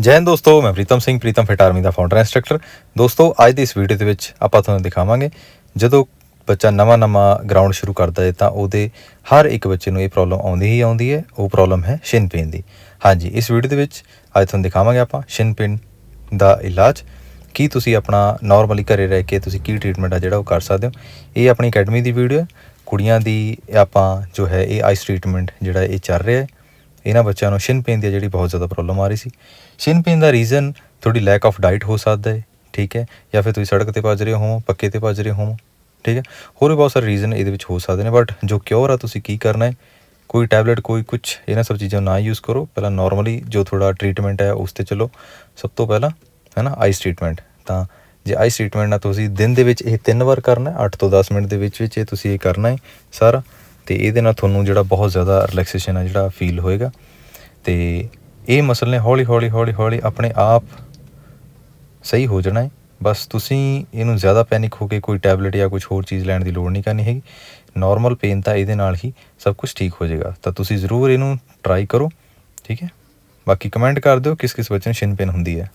ਜੈ ਦੋਸਤੋ, ਮੈਂ ਪ੍ਰੀਤਮ ਸਿੰਘ, ਪ੍ਰੀਤਮ ਫਿਟ ਆਰਮੀ ਦਾ ਫਾਊਂਡਰ ਇੰਸਟ੍ਰਕਟਰ ਦੋਸਤੋ, ਅੱਜ ਦੀ ਇਸ ਵੀਡੀਓ ਦੇ ਵਿੱਚ ਆਪਾਂ ਤੁਹਾਨੂੰ ਦਿਖਾਵਾਂਗੇ, ਜਦੋਂ ਬੱਚਾ ਨਵਾਂ-ਨਵਾਂ ਗਰਾਊਂਡ ਸ਼ੁਰੂ ਕਰਦਾ ਹੈ, ਤਾਂ ਉਹਦੇ ਹਰ ਇੱਕ ਬੱਚੇ ਨੂੰ ਇਹ ਪ੍ਰੋਬਲਮ ਆਉਂਦੀ ਹੀ ਆਉਂਦੀ ਹੈ, ਉਹ ਪ੍ਰੋਬਲਮ ਹੈ ਸ਼ਿਨ ਪੇਨ ਦੀ। ਹਾਂਜੀ, ਇਸ ਵੀਡੀਓ ਦੇ ਵਿੱਚ ਅੱਜ ਤੁਹਾਨੂੰ ਦਿਖਾਵਾਂਗੇ ਆਪਾਂ ਸ਼ਿਨ ਪੇਨ ਦਾ ਇਲਾਜ, ਕੀ ਤੁਸੀਂ ਆਪਣਾ ਨਾਰਮਲੀ ਘਰੇ ਰਹਿ ਕੇ ਤੁਸੀਂ ਕੀ ਟ੍ਰੀਟਮੈਂਟ ਆ ਜਿਹੜਾ ਉਹ ਕਰ ਸਕਦੇ ਹੋ। ਇਹ ਆਪਣੀ ਅਕੈਡਮੀ ਦੀ ਵੀਡੀਓ ਹੈ, ਕੁੜੀਆਂ ਦੀ ਆਪਾਂ ਜੋ ਹੈ ਇਹ ਆਈਸ ਟ੍ਰੀਟਮੈਂਟ ਜਿਹੜਾ ਇਹ ਚੱਲ ਰਿਹਾ ਹੈ। ਇਹਨਾਂ ਬੱਚਿਆਂ ਨੂੰ ਸ਼ਿਨ ਪੇਨ ਦੀ ਜਿਹੜੀ ਬਹੁਤ ਜ਼ਿਆਦਾ ਪ੍ਰੋਬਲਮ ਆ ਰਹੀ ਸੀ। ਸ਼ਿਨ ਪੇਨ ਦਾ ਰੀਜ਼ਨ ਤੁਹਾਡੀ ਲੈਕ ਆਫ ਡਾਈਟ ਹੋ ਸਕਦਾ ਹੈ, ਠੀਕ ਹੈ? ਜਾਂ ਫਿਰ ਤੁਸੀਂ ਸੜਕ ਤੇ ਭੱਜ ਰਹੇ ਹੋ ਪੱਕੇ ਤੇ ਭੱਜ ਰਹੇ ਹੋ ਠੀਕ ਹੈ? ਹੋਰ ਵੀ ਬਹੁਤ ਸਾਰੇ ਰੀਜ਼ਨ ਇਹਦੇ ਵਿੱਚ ਹੋ ਸਕਦੇ ਨੇ ਬਟ ਜੋ ਕਿਉਰ ਆ ਤੁਸੀਂ ਕੀ ਕਰਨਾ ਹੈ? ਕੋਈ ਟੈਬਲੇਟ ਕੋਈ ਕੁਝ ਇਹਨਾਂ ਸਭ ਚੀਜ਼ਾਂ ਨਾ ਯੂਜ਼ ਕਰੋ। ਪਹਿਲਾਂ ਨਾਰਮਲੀ ਜੋ ਥੋੜਾ ਟ੍ਰੀਟਮੈਂਟ ਹੈ, ਉਸ ਤੇ ਚੱਲੋ। ਸਭ ਤੋਂ ਪਹਿਲਾਂ ਹੈ ਨਾ ਆਈਸ ਟ੍ਰੀਟਮੈਂਟ ਤਾਂ ਜੇ ਆਈਸ ਟ੍ਰੀਟਮੈਂਟ ਨਾਲ ਤੁਸੀਂ ਦਿਨ ਦੇ ਵਿੱਚ ਇਹ ਤਿੰਨ ਵਾਰ ਕਰਨਾ ਹੈ 8 ਤੋਂ 10 ਮਿੰਟ ਦੇ ਵਿੱਚ ਵਿੱਚ ਇਹ ਤੁਸੀਂ ਇਹ ਕਰਨਾ ਹੈ, ਸਾਰਾ। ਤੇ ਇਹਦੇ ਨਾਲ ਤੁਹਾਨੂੰ ਜਿਹੜਾ ਬਹੁਤ ਜ਼ਿਆਦਾ ਰਿਲੈਕਸੇਸ਼ਨ ਹੈ ਜਿਹੜਾ ਫੀਲ ਹੋਏਗਾ। ਤੇ ਇਹ ਮਸਲ ਨੇ ਹੌਲੀ ਹੌਲੀ ਹੌਲੀ ਹੌਲੀ ਆਪਣੇ ਆਪ ਸਹੀ ਹੋ ਜਾਣਾ ਹੈ। ਬਸ ਤੁਸੀਂ ਇਹਨੂੰ ਜ਼ਿਆਦਾ ਪੈਨਿਕ ਹੋ ਕੇ ਕੋਈ ਟੈਬਲੇਟ ਜਾਂ ਕੁਝ ਹੋਰ ਚੀਜ਼ ਲੈਣ ਦੀ ਲੋੜ ਨਹੀਂ ਕਰਨੀ ਹੈਗੀ। ਨਾਰਮਲ ਪੇਨ ਤਾਂ ਇਹਦੇ ਨਾਲ ਹੀ ਸਭ ਕੁਝ ਠੀਕ ਹੋ ਜਾਏਗਾ। ਤਾਂ ਤੁਸੀਂ ਜ਼ਰੂਰ ਇਹਨੂੰ ਟਰਾਈ ਕਰੋ, ਠੀਕ ਹੈ? ਬਾਕੀ ਕਮੈਂਟ ਕਰ ਦਿਓ ਕਿਸ ਕਿਸ ਬੱਚੇ ਨੂੰ ਸ਼ਿਨ ਪੇਨ ਹੁੰਦੀ ਹੈ।